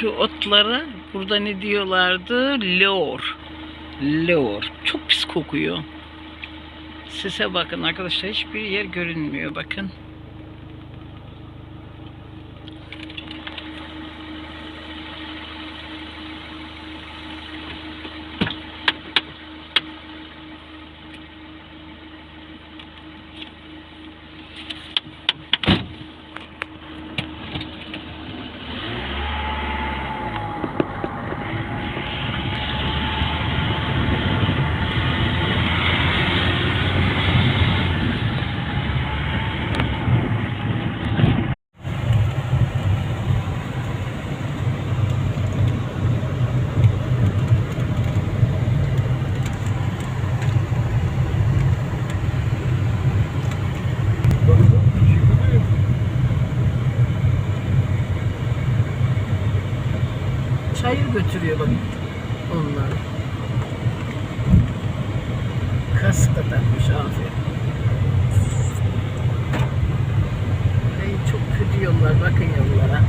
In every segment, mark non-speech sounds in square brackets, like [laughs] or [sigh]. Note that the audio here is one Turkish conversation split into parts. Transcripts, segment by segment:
Şu otlara burada ne diyorlardı? Leor. Leor. Çok pis kokuyor. Sese bakın arkadaşlar hiçbir yer görünmüyor bakın. Götürüyor bak onlar. Kask da takmış aferin. Ay çok kötü yollar bakın yollara.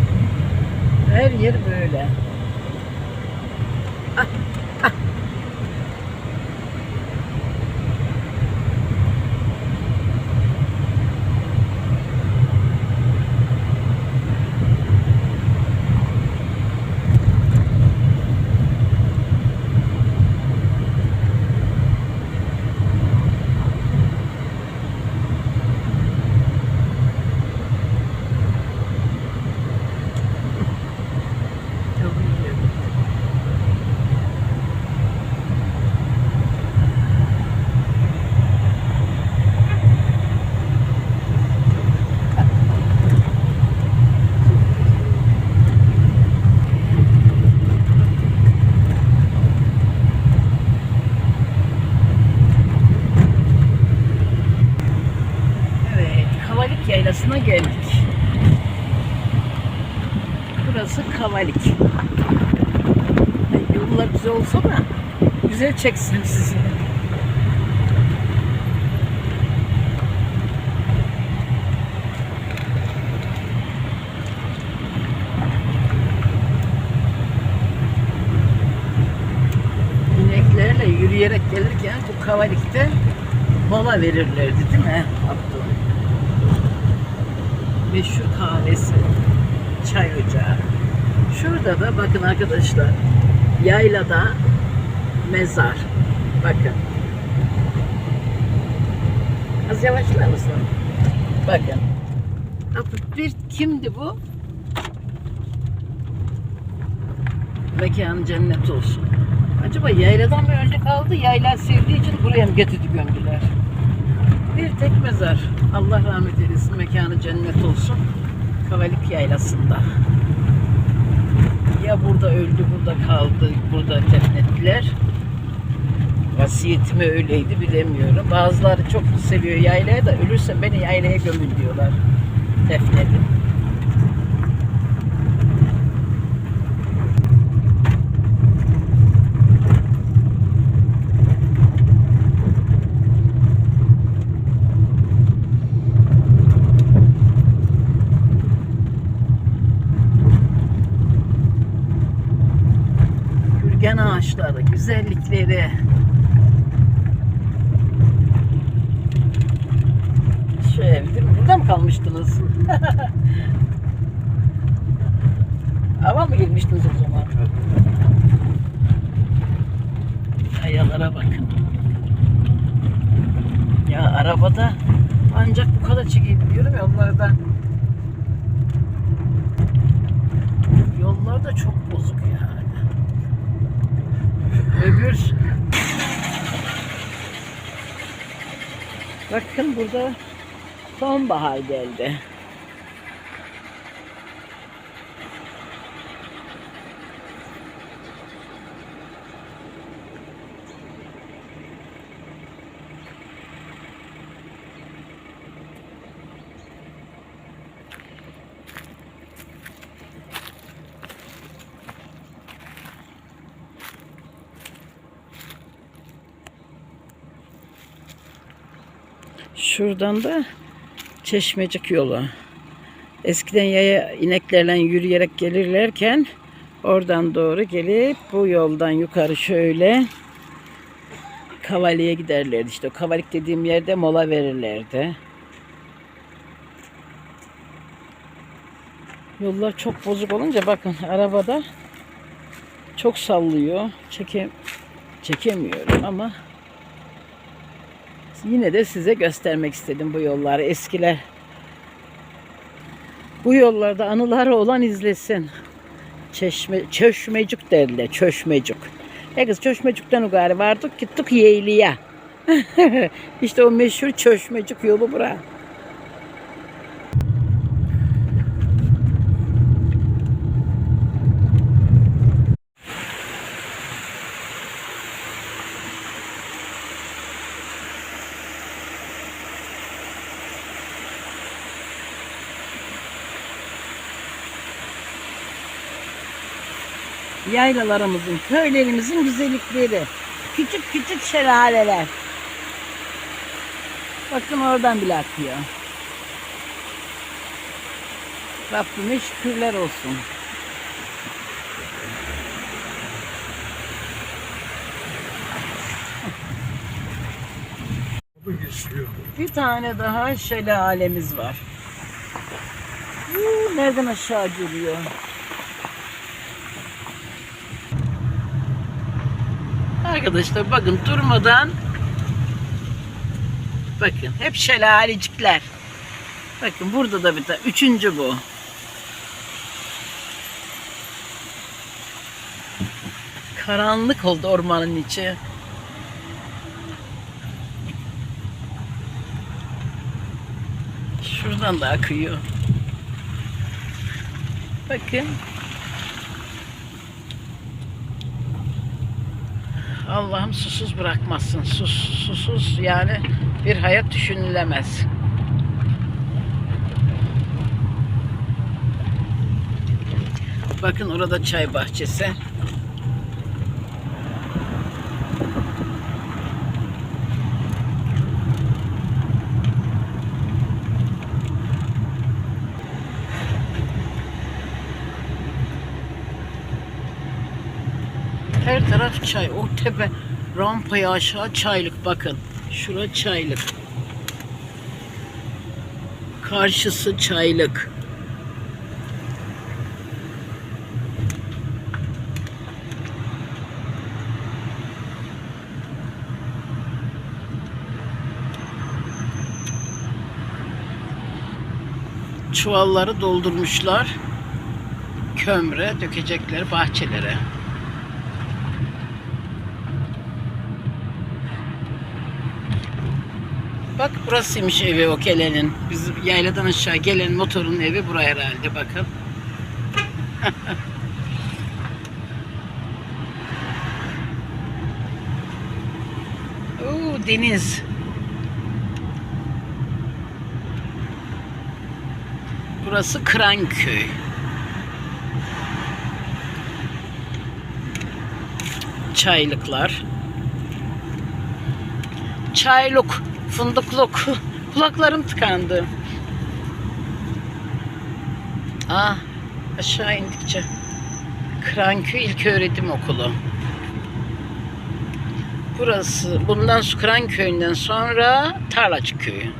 Her yer böyle. Ah, ah. Çok iyi. Evet, Kavalik Yaylası'na geldik. Burası Kavalik. Ay, Yollar güzel olsa da güzel çeksin sizi. İneklerle yürüyerek gelirken bu Kavalik'te mola verirlerdi değil mi Abdul? Meşhur kahvesi, çay ocağı. Şurada da bakın arkadaşlar yaylada mezar. Bakın. Az yavaşlar mısın? Bakın. Bir kimdi bu? Mekanı cennet olsun. Acaba yayladan mı öldü kaldı? Yayla sevdiği için buraya mı getirdi gömdüler? Bir tek mezar. Allah rahmet eylesin. Mekanı cennet olsun. Kavalik yaylasında. Ya burada öldü, burada kaldı, burada defnettiler. Vasiyetimi öyleydi bilemiyorum. Bazıları çok seviyor yaylaya da ölürse beni yaylaya gömün diyorlar. Defnedin. Gürgen ağaçları, güzellikleri. Şu ev değil mi? Burada mı kalmıştınız? [laughs] Hava mı girmiştiniz o zaman? Kayalara bakın. Ya arabada ancak bu kadar çekebiliyorum yollarda. Yollar da çok bozuk yani. Öbür Bakın burada sonbahar geldi. Şuradan da Çeşmecik yolu. Eskiden yaya ineklerle yürüyerek gelirlerken Oradan doğru gelip bu yoldan yukarı şöyle Kavali'ye giderlerdi. İşte o Kavalik dediğim yerde mola verirlerdi. Yollar çok bozuk olunca bakın arabada çok sallıyor. Çeke, çekemiyorum ama yine de size göstermek istedim bu yolları. Eskiler bu yollarda anıları olan izlesin. Çeşme, çöşmecik derler. Çöşmecik. E kız çöşmecikten gari vardık gittik Yeğli'ye. [laughs] işte o meşhur çöşmecik yolu bura. Yaylalarımızın, köylerimizin güzellikleri. Küçük küçük şelaleler. Bakın oradan bile akıyor. Rabbime şükürler olsun. Bir tane daha şelalemiz var. Nereden aşağı geliyor? Arkadaşlar bakın durmadan bakın hep şelalecikler. Bakın burada da bir tane. Üçüncü bu. Karanlık oldu ormanın içi. Şuradan da akıyor. Bakın. Allah'ım susuz bırakmasın. Sus, susuz yani bir hayat düşünülemez. Bakın orada çay bahçesi. Her taraf çay. O tepe rampaya aşağı çaylık bakın. Şura çaylık. Karşısı çaylık. Çuvalları doldurmuşlar. Kömre dökecekler bahçelere. Bak burasıymış evi o kelenin. Biz yayladan aşağı gelen motorun evi buraya herhalde bakın. [laughs] Oo, deniz. Burası Kıranköy. Çaylıklar. Çayluk, fındıkluk. Kulaklarım tıkandı. Ah, aşağı indikçe. Kıranköy İlköğretim Okulu. Burası, bundan Kıranköy'ünden sonra Tarlacık Köyü.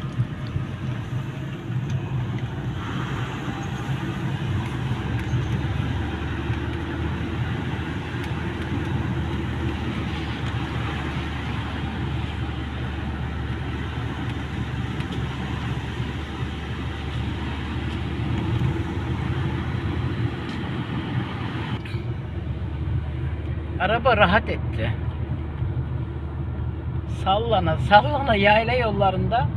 Araba rahat etti. Sallana sallana yayla yollarında.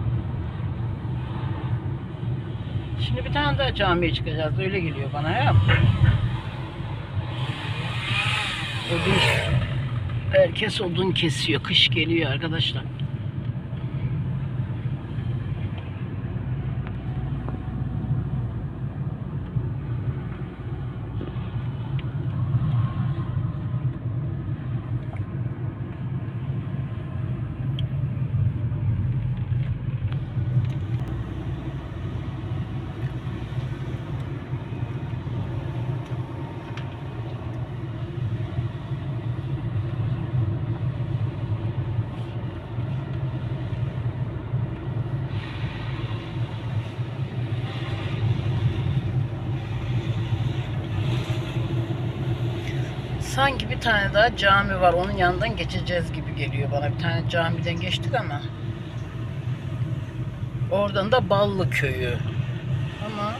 Şimdi bir tane daha camiye çıkacağız. Öyle geliyor bana ya. Odun, herkes odun kesiyor. Kış geliyor arkadaşlar. Sanki bir tane daha cami var. Onun yanından geçeceğiz gibi geliyor bana. Bir tane camiden geçtik ama. Oradan da Ballı köyü. Ama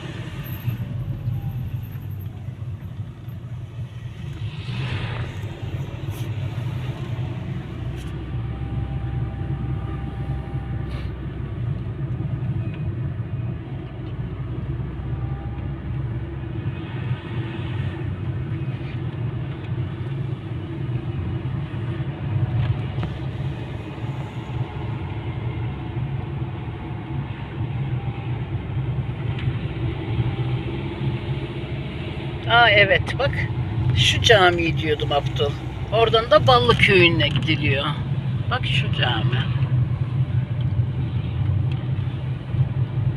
Aa evet bak şu camiyi diyordum Abdul. Oradan da Ballı köyüne gidiliyor. Bak şu cami.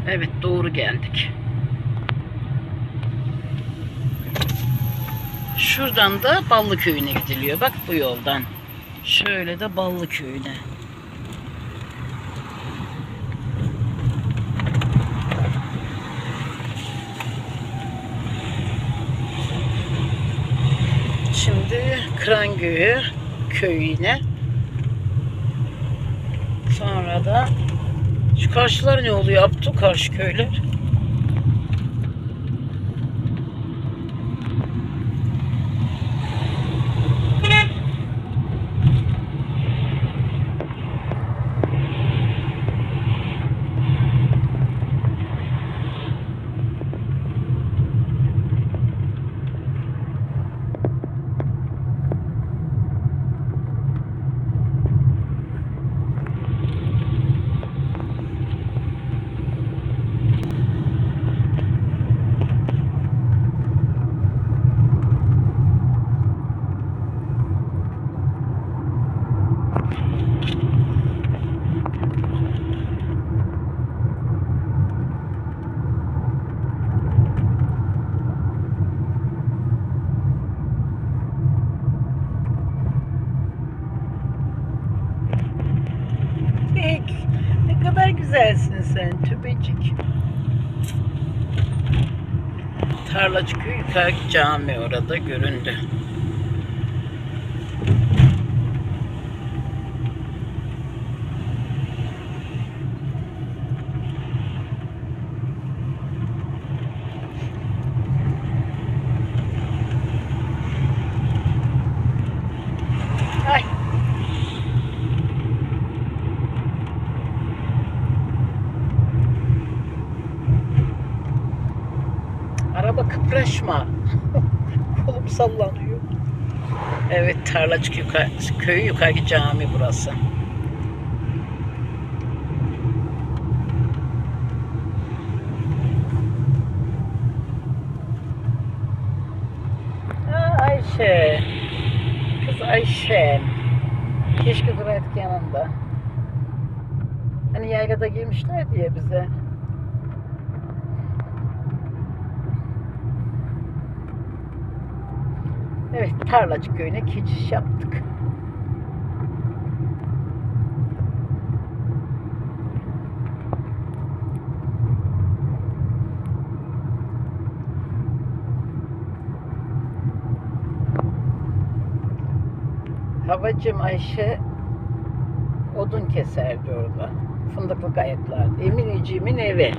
Evet doğru geldik. Şuradan da Ballı köyüne gidiliyor. Bak bu yoldan. Şöyle de Ballı köyüne. Şimdi Krangöy'ü köyüne. Sonra da şu karşılar ne oluyor Abdu? Karşı köyler. Pek, ne kadar güzelsin sen tübecik. Tarlacıköy yukarı cami orada göründü. Ay. Araba kıpraşma. Kolum sallanıyor. Evet Tarlacık yukarı, köyü yukarı cami burası. Ayşe. Kız Ayşe. Keşke duraydık yanında. Hani yaylada girmişler diye bize. Evet, Tarlacık köyüne geçiş yaptık. Havacım Ayşe odun keserdi orada. Fındıklı kayıtlardı. Emineciğimin evi.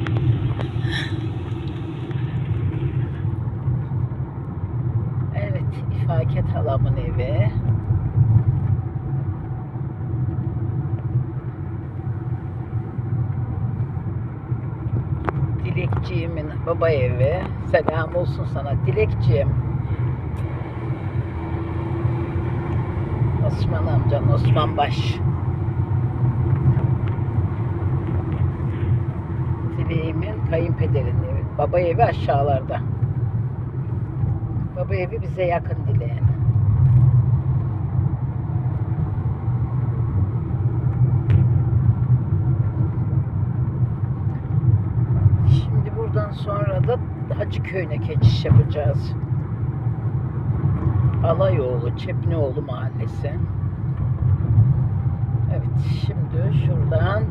Evet, İfaket halamın evi. Dilekçiğimin baba evi. Selam olsun sana Dilekçiğim. Osman amcan, Osman Baş. Dileğimin kayınpederinin evi. Baba evi aşağılarda. Baba evi bize yakın dileğin. Şimdi buradan sonra da Hacı Köyü'ne geçiş yapacağız. Alayoğlu, Çepnioğlu mahallesi. Evet, şimdi şuradan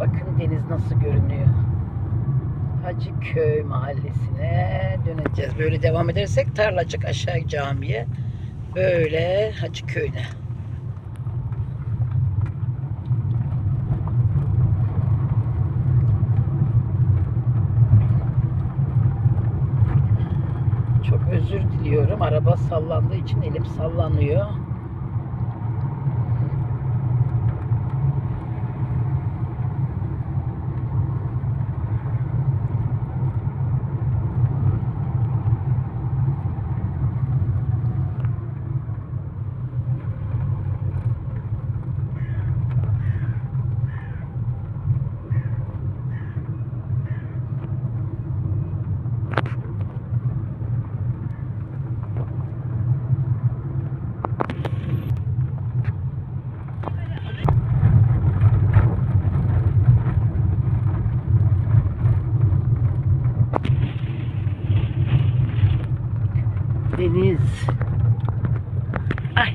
bakın deniz nasıl görünüyor. Hacıköy mahallesine döneceğiz. Böyle devam edersek Tarlacık aşağı camiye Böyle Hacıköy'de. Çok özür diliyorum. Araba sallandığı için elim sallanıyor. Deniz. Ay.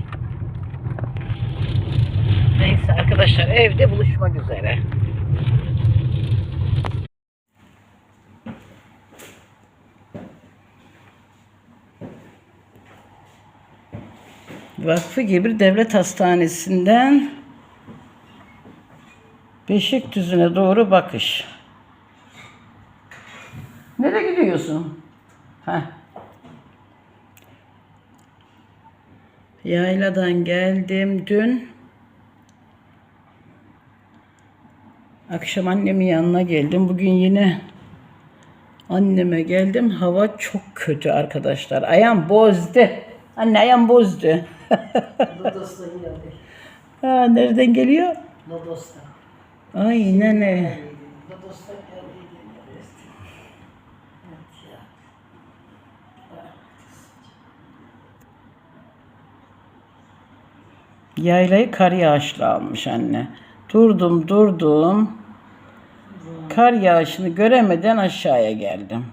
Neyse arkadaşlar evde buluşmak üzere. Vakfı Gebir Devlet Hastanesi'nden Beşikdüzü'ne doğru bakış. Nereye gidiyorsun? Heh. Yayladan geldim dün. Akşam annemin yanına geldim. Bugün yine anneme geldim. Hava çok kötü arkadaşlar. Ayağım bozdu. Anne ayağım bozdu. Lodos'tan geldi. ha, nereden geliyor? Lodos'tan. Aynen öyle. Lodos'tan geldi. Yaylayı kar yağışlı almış anne. Durdum durdum. Kar yağışını göremeden aşağıya geldim.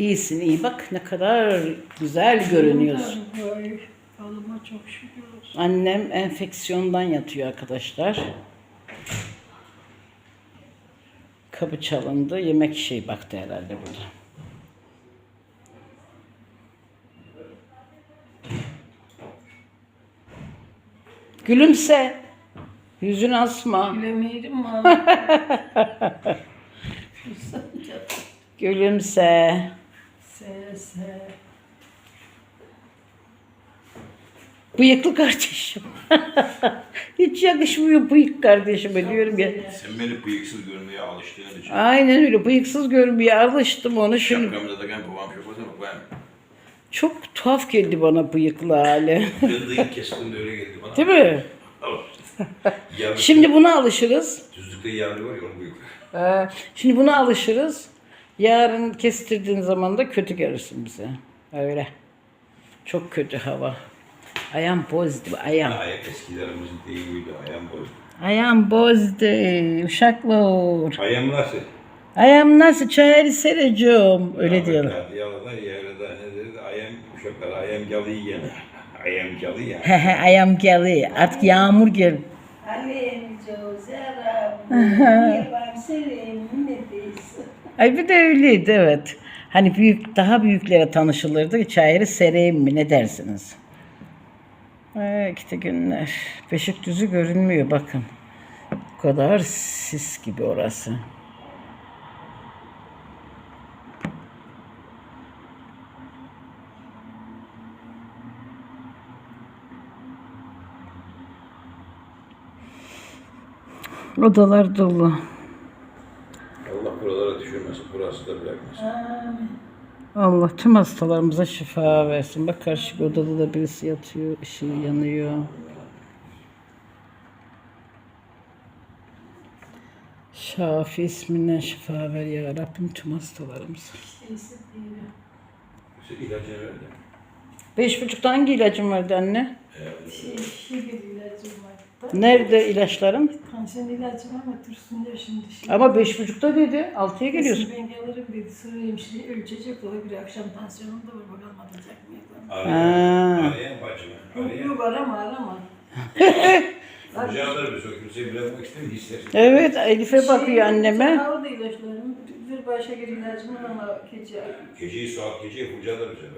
İyisin iyi bak ne kadar güzel görünüyorsun. Allah'ıma çok şükür olsun. Annem enfeksiyondan yatıyor arkadaşlar. Kapı çalındı. Yemek şey baktı herhalde burada. Gülümse. Yüzünü asma. Gülemeyelim mi? [laughs] Gülümse. Se se. Bıyıklı kardeşim. [laughs] Hiç yakışmıyor bıyık kardeşime diyorum ya. Sen beni bıyıksız görmeye alıştığın için. Aynen öyle bıyıksız görünmeye alıştım onu şimdi. Şapkamı da takan babam şapkasına bak ben. Çok tuhaf geldi bana bıyıklı hali. [laughs] Kırdığı kestiğinde öyle geldi bana. Değil mi? Şimdi buna alışırız. Düzlükte yarlı var ya onun bıyıklı. Ee, şimdi buna alışırız. Yarın kestirdiğin zaman da kötü görürsün bize. Öyle. Çok kötü hava. Ayağım bozdu ayağım. Ayak eskilerimizin deyimiyle ayağım bozdu. Ayağım bozdu. Uşaklar. Ayağım nasıl? Ayağım nasıl çayır sereceğim. Öyle diyorlar. Yaladan yerden ne dedi? Ayağım uşaklar ayağım galıyı gene. Ayağım galı ya. He he ayağım geliyor. Artık yağmur gel. Alem Josera. Yalan [laughs] senin ne? Ay bir de öyleydi evet. Hani büyük daha büyüklere tanışılırdı. Çayırı sereyim mi ne dersiniz? Ee, günler. Beşikdüzü görünmüyor bakın. Bu kadar sis gibi orası. Odalar dolu. Bırakmasın. Allah tüm hastalarımıza şifa versin. Bak karşı odada da birisi yatıyor, ışığı yanıyor. Şafi isminden şifa ver ya Rabbim tüm hastalarımıza. İşte ilacını verdi. Beş buçukta hangi ilacın vardı anne? Şey, şeker ilacım var. Nerede ilaçların? Tansiyon ilacım ama dursun diyor şimdi. Şey. Ama beş buçukta dedi. Altıya geliyorsun. Ben gelirim dedi. Sıra hemşire ölçecek. O bir akşam tansiyonum da var. Bakalım atacak mı? Ha. arayan bacımı. Yok yok arama arama. Hocalar bir çok kimseyi bırakmak istemiyor ister. Evet Elif'e bakıyor Şey, anneme. Havlu ilaçlarım. Bir başka bir ilacım var ama gece. Geceyi saat geceyi hocalar sefer.